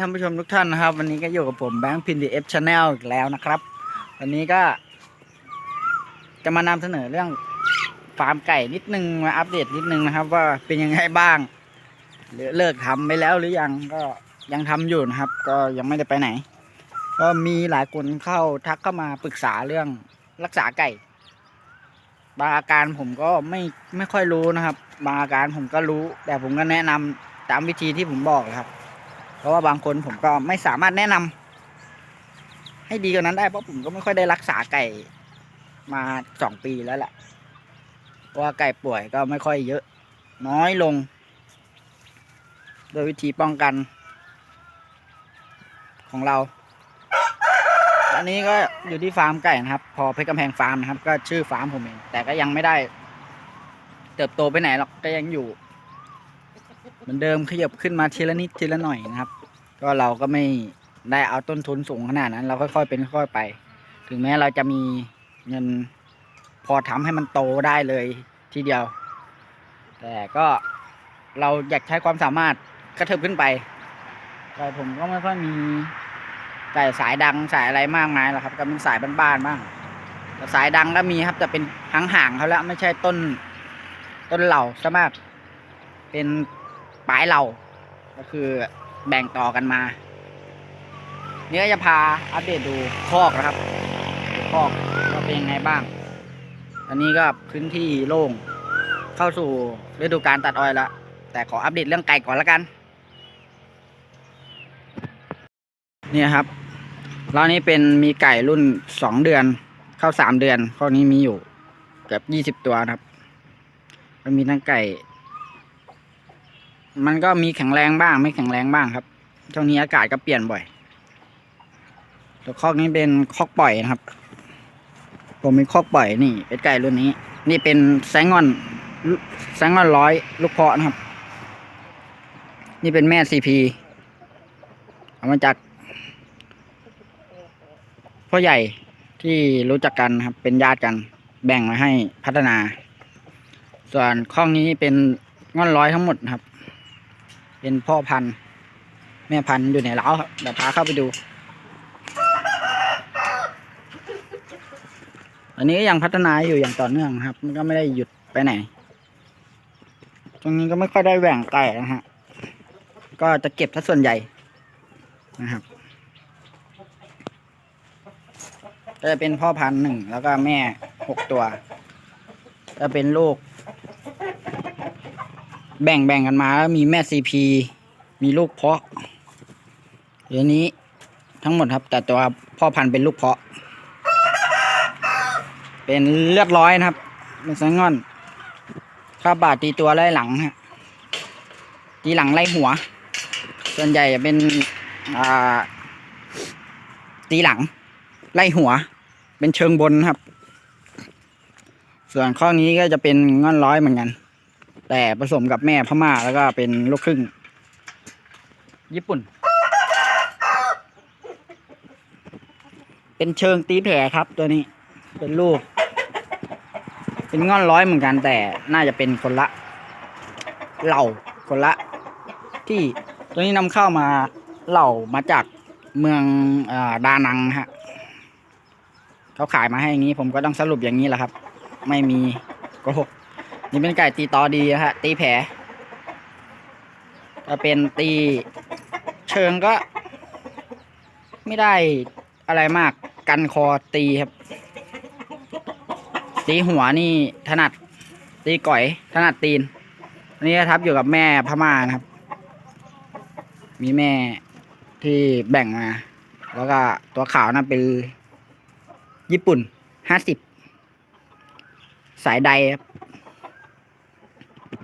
ท่านผู้ชมทุกท่านนะครับ วันนี้ก็อยู่กับผมแบงค์พินดีเอฟชาแนลอีกแล้วนะครับ วันนี้ก็ จะมานำเสนอเรื่องฟาร์มไก่นิดนึงมาอัปเดตนิดนึงนะครับ ว่าเป็นยังไงบ้าง หรือเลิกทำไปแล้วหรือยังก็ยังทำอยู่นะครับ ก็ยังไม่ได้ไปไหน ก็มีหลายคนเข้าทักเข้ามาปรึกษาเรื่องรักษาไก่บางอาการผมก็ไม่ไม่ค่อยรู้นะครับ บางอาการผมก็รู้ แต่ผมก็แนะนำตามวิธีที่ผมบอกนะครับ เพราะว่าบางคนผมก็ไม่สามารถแนะนำให้ดีกว่านั้นได้เพราะผมก็ไม่ค่อยได้รักษาไก่มาสองปีแล้วแหละเพราะว่าไก่ป่วยก็ไม่ค่อยเยอะ น้อยลง โดยวิธีป้องกัน ของเราอันนี้ก็อยู่ที่ฟาร์มไก่นะครับ พอเพชรกำแพงฟาร์มนะครับ ก็ชื่อฟาร์มผมเองแต่ก็ยังไม่ได้ เติบโตไปไหนหรอกก็ยังอยู่ เหมือนเดิมขยับขึ้นมาทีละนิดทีละหน่อยนะครับ ก็เราก็ไม่ได้เอาต้นทุนสูงขนาดนั้น เราค่อยๆเป็นค่อยๆไป ถึงแม้เราจะมีเงินพอทำให้มันโตได้เลยทีเดียว แต่ก็เราอยากใช้ความสามารถกระเถิบขึ้นไปแต่ผมก็ไม่ค่อยมีไก่สายดังสายอะไรมากมายหรอกครับ ก็เป็นสายบ้านๆบ้างแต่สายดังก็มีครับแต่เป็นห่างๆเขาแล้วไม่ใช่ต้นต้นเหล่าซะมากเป็น ปลายเหล่าก็คือแบ่งต่อกันมาเนี่ยจะพาอัปเดตดูคอกนะครับคอกว่าเป็นยังไงบ้าง อันนี้ก็พื้นที่โล่งเข้าสู่ฤดูการตัดอ้อยแล้ว แต่ขออัปเดตเรื่องไก่ก่อนละกัน เนี่ยครับร้านนี้เป็นมีไก่รุ่นสองเดือน เข้าสามเดือนข้อนี้มีอยู่เกือบยี่สิบตัวนะครับมันมีทั้งไก่ มันก็มีแข็งแรงบ้าง ไม่แข็งแรงบ้างครับช่วงนี้อากาศก็เปลี่ยนบ่อยตัวคอกนี้เป็นคอกปล่อยนะครับ ผมมีคอกปล่อยนี่เป็นไก่รุ่นนี้ นี่เป็นแซงงอนแซงงอนร้อยลูกเพาะนะครับ นี่เป็นแม่ซีพีเอามาจากพ่อใหญ่ที่รู้จักกันครับ เป็นญาติกัน แบ่งมาให้พัฒนา ส่วนข้องนี้เป็นงอนร้อยทั้งหมดครับ เป็นพ่อพันธุ์แม่พันธุ์อยู่ในเล้าครับเดี๋ยวพาเข้าไปดู อันนี้ก็ยังพัฒนาอยู่อย่างต่อเนื่องครับ มันก็ไม่ได้หยุดไปไหน ตรงนี้ก็ไม่ค่อยได้แหว่งไก่นะฮะ ก็จะเก็บถ้าส่วนใหญ่นะครับก็จะเป็นพ่อพันธุ์หนึ่งแล้วก็แม่หกตัวจะเป็นลูก แบ่งแบ่งกันมาแล้วมีแม่ซีพีมีลูกเพาะเดี๋ยวนี้ทั้งหมดครับ แต่ตัวพ่อพันธุ์เป็นลูกเพาะ เป็นเลือดร้อยนะครับ เป็นไซงอนข้าบาดตีตัวไล่หลังฮะตีหลังไล่หัว ส่วนใหญ่จะเป็นอ่าตีหลัง ไล่หัว เป็นเชิงบนครับ ส่วนข้อนี้ก็จะเป็นง่อนร้อยเหมือนกัน แต่ผสมกับแม่พม่าแล้วก็เป็นลูกครึ่ง ญี่ปุ่น เป็นเชิงตีแผลครับตัวนี้ เป็นลูก เป็นง่อนร้อยเหมือนกันแต่น่าจะเป็นคนละ เหล่าคนละ ที่ตัวนี้นำเข้ามาเหล่ามาจากเมืองอาดานังฮะเขาขายมาให้อย่างนี้ผมก็ต้องสรุปอย่างนี้แหละครับ ไม่มีโกหก นี่เป็นไก่ตีตอดีนะฮะ ตีแผลก็เป็นตีเชิงก็ ไม่ได้อะไรมากกันคอตีครับ ตีหัวนี่ถนัด ตีก่อยถนัดตีนอันนี้ทับอยู่กับแม่พม่านะครับ มีแม่ที่แบ่งมา แล้วก็ตัวขาวนะเป็นญี่ปุ่นห้าสิบสายใดครับ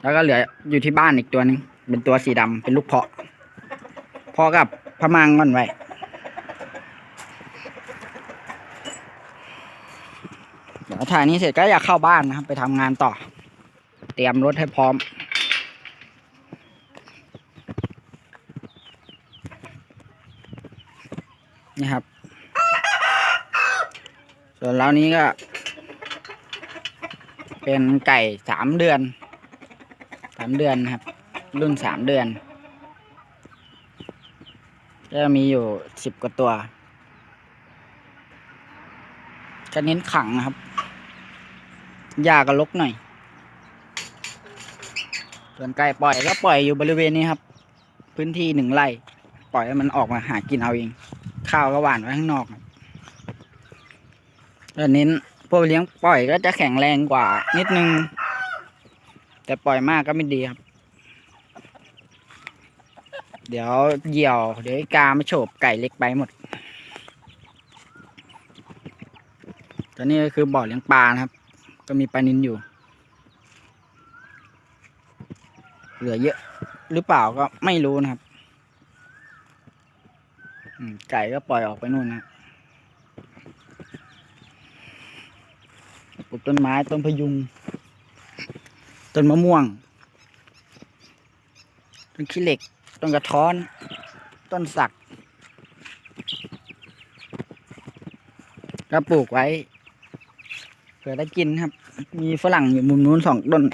แล้วก็เหลืออยู่ที่บ้านอีกตัวหนึง เป็นตัวสีดำเป็นลูกเพาะเพาะกับพะมังก่อนไว้เดี๋ยวถ่ายนี้เสร็จก็อยากเข้าบ้านนะครับ ไปทำงานต่อ เตรียมรถให้พร้อมนี่ครับ ส่วนเล้านี้ก็ เป็นไก่สามเดือน สามเดือนนะครับ รุ่นสามเดือน ก็จะมีอยู่สิบกว่าตัวจะเน้นขังนะครับหญ้าก็ลกหน่อย ส่วนไก่ปล่อยก็ปล่อยอยู่บริเวณนี้ครับ พื้นที่หนึ่งไร่ ปล่อยให้มันออกมาหากินเอาเอง ข้าวก็หว่านไว้ข้างนอกแล้วเน้นพวกเลี้ยงปล่อยก็จะแข็งแรงกว่านิดนึง แต่ปล่อยมากก็ไม่ดีครับ เดี๋ยวเหยี่ยว เดี๋ยวกามาโฉบไก่เล็กไปหมดตอนนี้ก็คือบ่อเลี้ยงปลานะครับ ก็มีปลานินอยู่ เหลือเยอะ หรือเปล่าก็ไม่รู้นะครับไก่ก็ปล่อยออกไปนู่นนะปลูกต้นไม้ต้นพยุง ต้นมะม่วง ต้นขี้เหล็ก ต้นกระท้อน ต้นสักก็ปลูกไว้ เผื่อได้กินครับ มีฝรั่งอยู่มุมนู้นสองต้น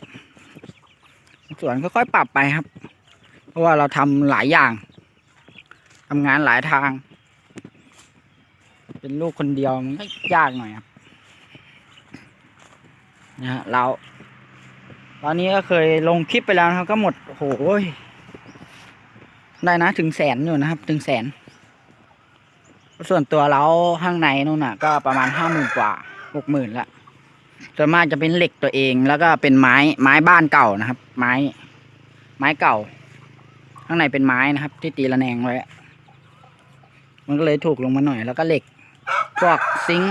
สวนค่อยๆปรับไปครับ เพราะว่าเราทำหลายอย่างทำงานหลายทาง เป็นลูกคนเดียวมันก็ยากหน่อยครับนะฮะเรา ตอนนี้ก็เคยลงคลิปไปแล้วนะครับ ก็หมด โอ้โหได้นะถึงแสนอยู่นะครับ ถึงแสน ส่วนตัวเราข้างในนู่นน่ะ ก็ประมาณห้าหมื่นกว่าหกหมื่นละส่วนมากจะเป็นเหล็กตัวเองแล้วก็เป็นไม้ไม้บ้านเก่านะครับ ไม้ ไม้เก่า ข้างในเป็นไม้นะครับ ที่ตีระแนงไว้มันก็เลยถูกลงมาหน่อย แล้วก็เหล็ก พวกซิง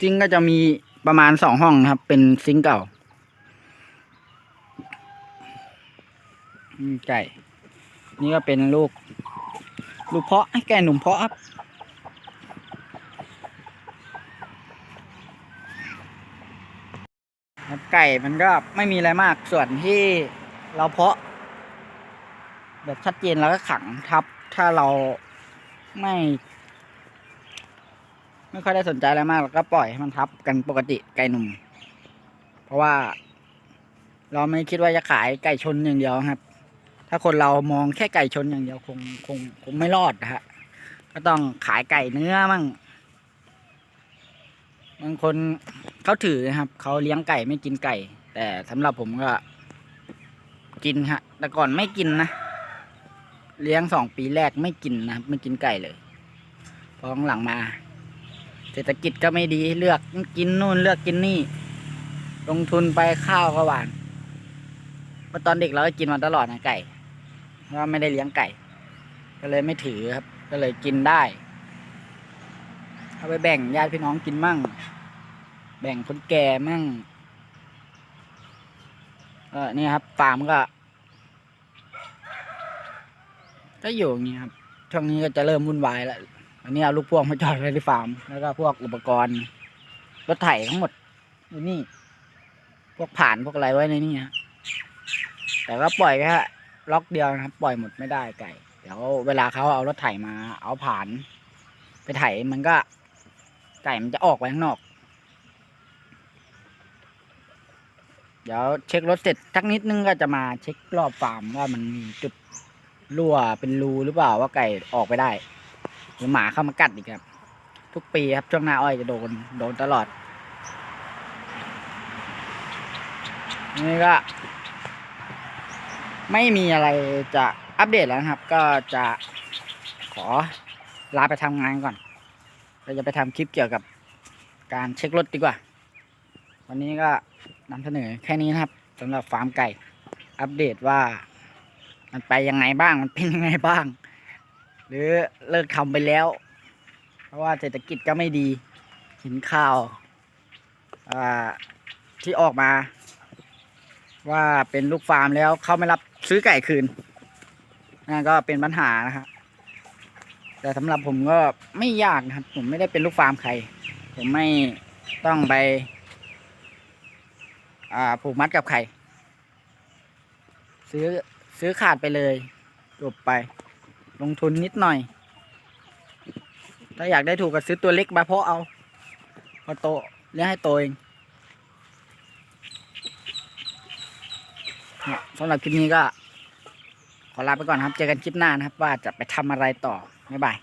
ซิงก็จะมีประมาณสองห้องนะครับ เป็นซิงเก่าอืม ไก่ นี่ก็เป็นลูก ลูกเพาะแก่หนุ่มเพาะครับครับ ไก่มันก็ไม่มีอะไรมากส่วนที่เราเพาะ แบบชัดเจนเราก็ขังทับ ถ้าเราไม่ ไม่ค่อยได้สนใจอะไรมากเราก็ปล่อยให้มันทับกันปกติไก่หนุ่ม เพราะว่าเราไม่คิดว่าจะขายไก่ชนอย่างเดียวครับ ถ้าคนเรามองแค่ไก่ชนอย่างเดียวคงคงคงไม่รอดนะฮะก็ต้องขายไก่เนื้อมั่งบางคนเขาถือนะครับเขาเลี้ยงไก่ไม่กินไก่ แต่สำหรับผมก็ กินฮะ แต่ก่อนไม่กินนะเลี้ยงสองปีแรกไม่กินนะครับไม่กินไก่เลยพอหลังมา เศรษฐกิจก็ไม่ดีเลือกกินนู่นเลือกกินนี่ ลงทุนไปข้าวก็หวานเมื่อตอนเด็กเราก็กินมาตลอดนะไก่ ว่าไม่ได้เลี้ยงไก่ ก็เลยไม่ถือครับ ก็เลยกินได้ เอาไปแบ่งญาติพี่น้องกินมั่ง แบ่งคนแก่มั่งเออนี่ครับฟาร์มก็ ก็อยู่อย่างนี้ครับช่วงนี้ก็จะเริ่มวุ่นวายแล้วอันนี้เอาลูกพ่วงมาจอดไว้ที่ฟาร์มแล้วก็พวกอุปกรณ์รถไถทั้งหมดอยู่นี่ พวกผ่านพวกอะไรไว้ในนี่ฮะแต่ก็ปล่อยแค่ ล็อกเดียวนะครับ ปล่อยหมดไม่ได้ไก่ เดี๋ยวเวลาเขาเอารถไถมา เอาผ่าน ไปไถมันก็ ไก่มันจะออกไปข้างนอก เดี๋ยวเช็ครถเสร็จสักนิดนึงก็จะมาเช็ครอบฟาร์มว่ามันมีจุดรั่วเป็นรูหรือเปล่าว่าไก่ออกไปได้ หรือหมาเข้ามากัดอีกครับ ทุกปีครับช่วงหน้าอ้อยจะโดนโดนตลอด นี่ก็ ไม่มีอะไรจะอัปเดตแล้วนะครับ ก็จะขอลาไปทำงานก่อน เราจะไปทำคลิปเกี่ยวกับการเช็ครถดีกว่า วันนี้ก็นำเสนอแค่นี้นะครับสำหรับฟาร์มไก่ อัปเดตว่า มันไปยังไงบ้าง มันเป็นยังไงบ้าง หรือเลิกทำไปแล้ว เพราะว่าเศรษฐกิจก็ไม่ดีเห็นข่าวที่ออกมา ว่าเป็นลูกฟาร์มแล้วเขาไม่รับ ซื้อไก่คืนนั่นก็เป็นปัญหานะครับแต่สำหรับผมก็ไม่ยากนะครับ ผมไม่ได้เป็นลูกฟาร์มใคร ผมไม่ต้องไป อ่าผูกมัดกับใคร ซื้อซื้อขาดไปเลยจบไป ลงทุนนิดหน่อย ถ้าอยากได้ถูกก็ซื้อตัวเล็กมาเพาะเอา พอโตเลี้ยงให้โตเอง เนี่ยสำหรับคลิปนี้ก็ ขอลาไปก่อนครับ เจอกันคลิปหน้านะครับ ว่าจะไปทำอะไรต่อ บ๊ายบาย